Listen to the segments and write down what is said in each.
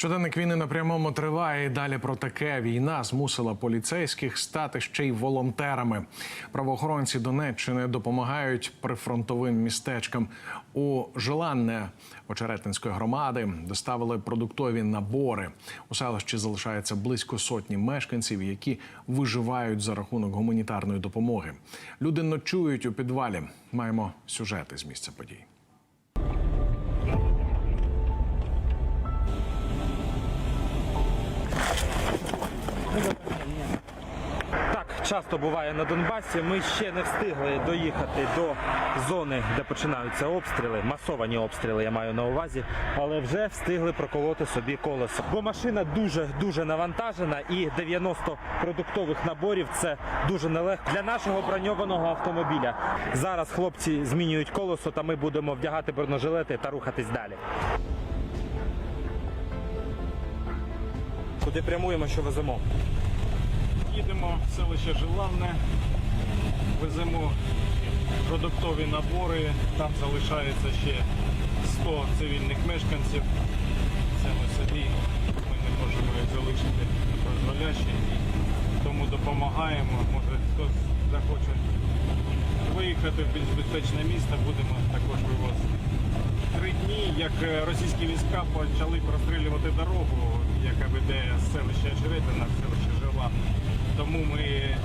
Щоденник війни на прямому триває. І далі про таке війна змусила поліцейських стати ще й волонтерами. Правоохоронці Донеччини допомагають прифронтовим містечкам. У Желанне Очеретинської громади доставили продуктові набори. У селищі залишається близько сотні мешканців, які виживають за рахунок гуманітарної допомоги. Люди ночують у підвалі. Маємо сюжети з місця подій. Часто буває на Донбасі. Ми ще не встигли доїхати до зони, де починаються обстріли, масовані обстріли, я маю на увазі, але вже встигли проколоти собі колесо. Бо машина дуже дуже навантажена, і 90 продуктових наборів це дуже нелегко для нашого броньованого автомобіля. Зараз хлопці змінюють колесо, та ми будемо вдягати бронежилети та рухатись далі. Куди прямуємо, що веземо? Їдемо в селище Желанне, веземо продуктові набори, там залишається ще 100 цивільних мешканців. Це ми собі, ми не можемо їх залишити дозволяще, тому допомагаємо. Може хтось захоче виїхати в більш безпечне місто, будемо також вивозити. Три дні, як е, російські війська почали прострілювати дорогу, яка веде з селища Очеретина в селище Желанне. Тому ми,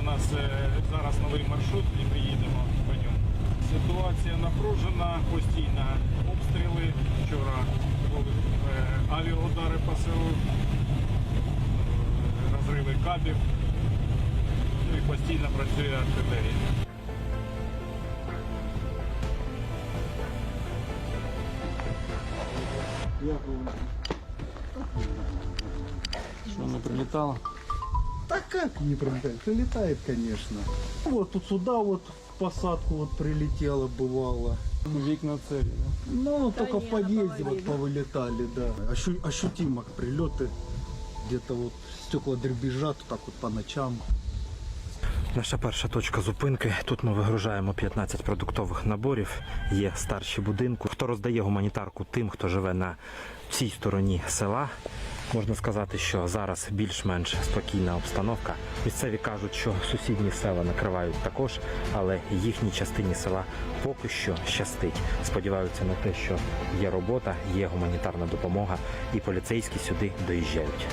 у нас е, зараз новий маршрут і ми їдемо по ньому. Ситуація напружена, постійно обстріли. Вчора були е, авіаудари по селу, е, розриви кабів. Ну і постійно працює артилерія. Что она прилетала? Так как не прилетает? Прилетает, конечно. Вот тут сюда вот в посадку вот прилетело бывало. Вікна целі, да? Ну, только в подъезде вот повылетали, да. Ощу- ощутимо прилеты. Где-то вот стекла дребезжат так вот по ночам. Наша перша точка зупинки. Тут ми вигружаємо 15 продуктових наборів. Є старші будинку. Хто роздає гуманітарку тим, хто живе на цій стороні села. Можна сказати, що зараз більш-менш спокійна обстановка. Місцеві кажуть, що сусідні села накривають також, але їхній частині села поки що щастить. Сподіваються на те, що є робота, є гуманітарна допомога, і поліцейські сюди доїжджають.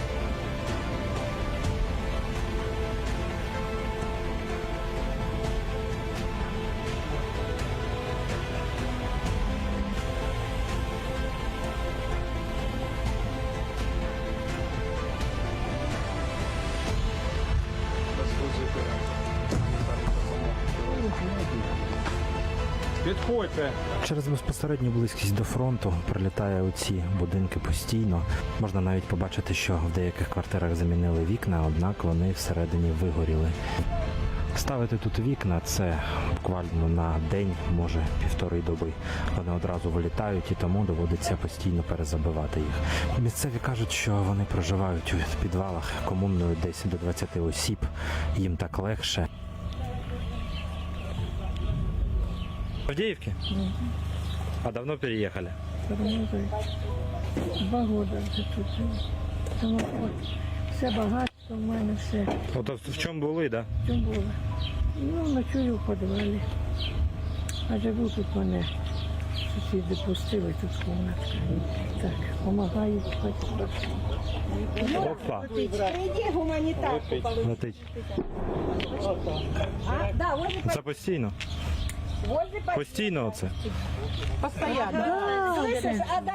Підходьте. Через безпосередню близькість до фронту прилітає у ці будинки постійно. Можна навіть побачити, що в деяких квартирах замінили вікна, однак вони всередині вигоріли. Ставити тут вікна це буквально на день, може півтори доби. Вони одразу вилітають і тому доводиться постійно перезабивати їх. Місцеві кажуть, що вони проживають у підвалах комунною десь до 20 осіб. Їм так легше. Авдеевки? А давно переехали? Работаю. Два года вже тут. Тому от все багатство в мене все. От в чому були, да? В чому було? Ну, ночую в підвалі. А живу тут мене. Сусіди пустили тут комнатка. Так, допомагають хоч. Опа, Прийди гуманітарку летить. А? Да, возле, Це постійно. Постійно оце. постоянно. Слышишь, а до